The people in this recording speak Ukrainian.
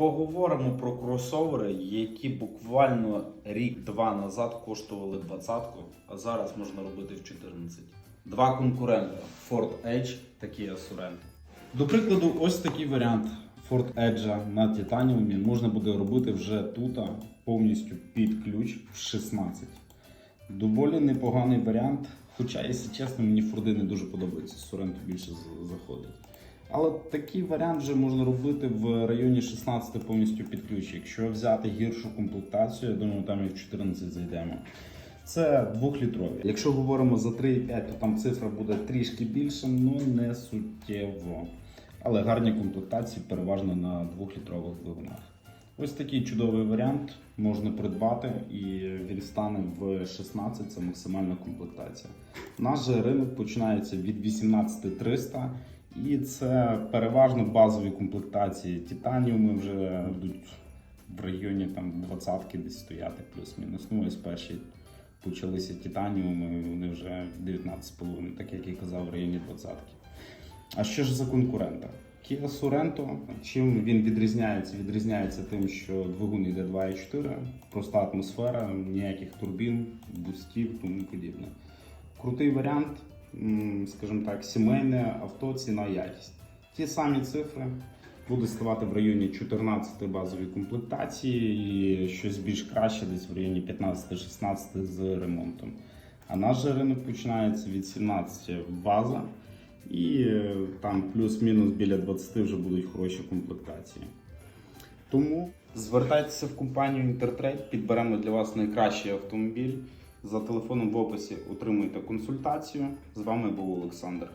Поговоримо про кросовери, які буквально рік-два назад коштували двадцятку, а зараз можна робити в 14. Два конкурента Ford Edge та Kia Sorento. До прикладу, ось такий варіант Ford Edge на титаніумі можна буде робити вже тут повністю під ключ в 16. Доволі непоганий варіант. Хоча, якщо чесно, мені Форди не дуже подобаються. Sorento більше заходить. Але такий варіант вже можна робити в районі 16 повністю під ключ. Якщо взяти гіршу комплектацію, я думаю, там і в 14 зайдемо. Це двохлітрові. Якщо говоримо за 3,5, то там цифра буде трішки більше, ну не суттєво. Але гарні комплектації переважно на двохлітрових двигунах. Ось такий чудовий варіант можна придбати, і він стане в 16, це максимальна комплектація. Наш же ринок починається від 18300, і це переважно базові комплектації. Титаніуми вже будуть в районі там 20 десь стояти плюс-мінус. Ну перші почалися титаніуми, вони вже 19,5, так як я казав, в районі 20. А що ж за конкурента? Kia Sorento, чим він відрізняється? Відрізняється тим, що двигун йде 2.4, проста атмосфера, ніяких турбін, бустів, тому подібне. Крутий варіант, скажімо так, сімейне авто, ціна якість. Ті самі цифри буде ставати в районі 14 базової комплектації і щось більш краще, десь в районі 15-16 з ремонтом. А наш же ринок починається від 17 база. І е, там плюс-мінус біля 20 вже будуть хороші комплектації. Тому звертайтеся в компанію Інтертрейд, підберемо для вас найкращий автомобіль. За телефоном в описі отримуйте консультацію. З вами був Олександр.